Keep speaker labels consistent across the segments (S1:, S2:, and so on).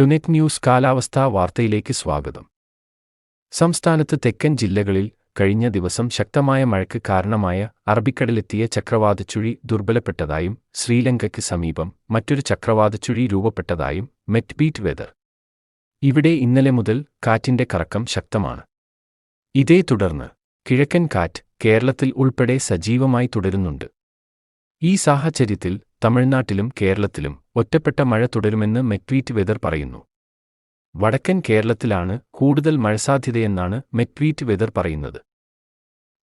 S1: ടുനെറ്റ് news കാലാവസ്ഥാ വാർത്തയിലേക്ക് സ്വാഗതം. സംസ്ഥാനത്ത് തെക്കൻ ജില്ലകളിൽ കഴിഞ്ഞ ദിവസം ശക്തമായ മഴയ്ക്ക് കാരണമായ അറബിക്കടലെത്തിയ ചക്രവാതച്ചുഴി ദുർബലപ്പെട്ടതായും ശ്രീലങ്കയ്ക്ക് സമീപം മറ്റൊരു ചക്രവാതച്ചുഴി രൂപപ്പെട്ടതായും മെറ്റ്ബീറ്റ് വെതർ. ഇവിടെ ഇന്നലെ മുതൽ കാറ്റിന്റെ കറക്കം ശക്തമാണ്. ഇതേ തുടർന്ന് കിഴക്കൻ കാറ്റ് കേരളത്തിൽ ഉൾപ്പെടെ സജീവമായി തുടരുന്നുണ്ട്. ഈ സാഹചര്യത്തിൽ തമിഴ്നാട്ടിലും കേരളത്തിലും ഒറ്റപ്പെട്ട മഴ തുടരുമെന്ന് മെറ്റ്വീറ്റ് വെതർ പറയുന്നു. വടക്കൻ കേരളത്തിലാണ് കൂടുതൽ മഴസാധ്യതയെന്നാണ് മെറ്റ്വീറ്റ് വെതർ പറയുന്നത്.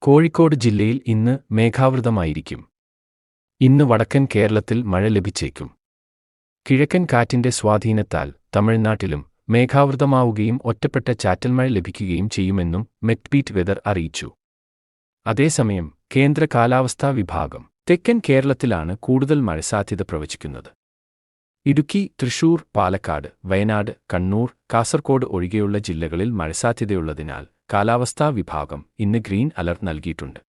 S1: കോഴിക്കോട് ജില്ലയിൽ ഇന്ന് മേഘാവൃതമായിരിക്കും. ഇന്ന് വടക്കൻ കേരളത്തിൽ മഴ ലഭിച്ചേക്കും. കിഴക്കൻ കാറ്റിന്റെ സ്വാധീനത്താൽ തമിഴ്നാട്ടിലും മേഘാവൃതമാവുകയും ഒറ്റപ്പെട്ട ചാറ്റൽ മഴ ലഭിക്കുകയും ചെയ്യുമെന്നും മെറ്റ്ബീറ്റ് വെതർ അറിയിച്ചു. അതേസമയം കേന്ദ്ര കാലാവസ്ഥാ വിഭാഗം തെക്കൻ കേരളത്തിലാണ് കൂടുതൽ മഴസാധ്യത പ്രവചിക്കുന്നത്. ഇടുക്കി തൃശൂർ പാലക്കാട് വയനാട് കണ്ണൂർ കാസർകോട് ഒഴികെയുള്ള ജില്ലകളിൽ മഴസാധ്യതയുള്ളതിനാൽ കാലാവസ്ഥാ വിഭാഗം ഇന്ന് ഗ്രീൻ അലർട്ട് നൽകിയിട്ടുണ്ട്.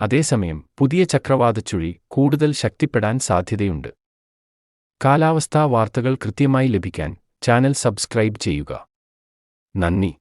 S1: അതേസമയം പുതിയ ചക്രവാതച്ചുഴി കൂടുതൽ ശക്തിപ്പെടാൻ സാധ്യതയുണ്ട്. കാലാവസ്ഥാ വാർത്തകൾ കൃത്യമായി ലഭിക്കാൻ ചാനൽ സബ്സ്ക്രൈബ് ചെയ്യുക. നന്ദി.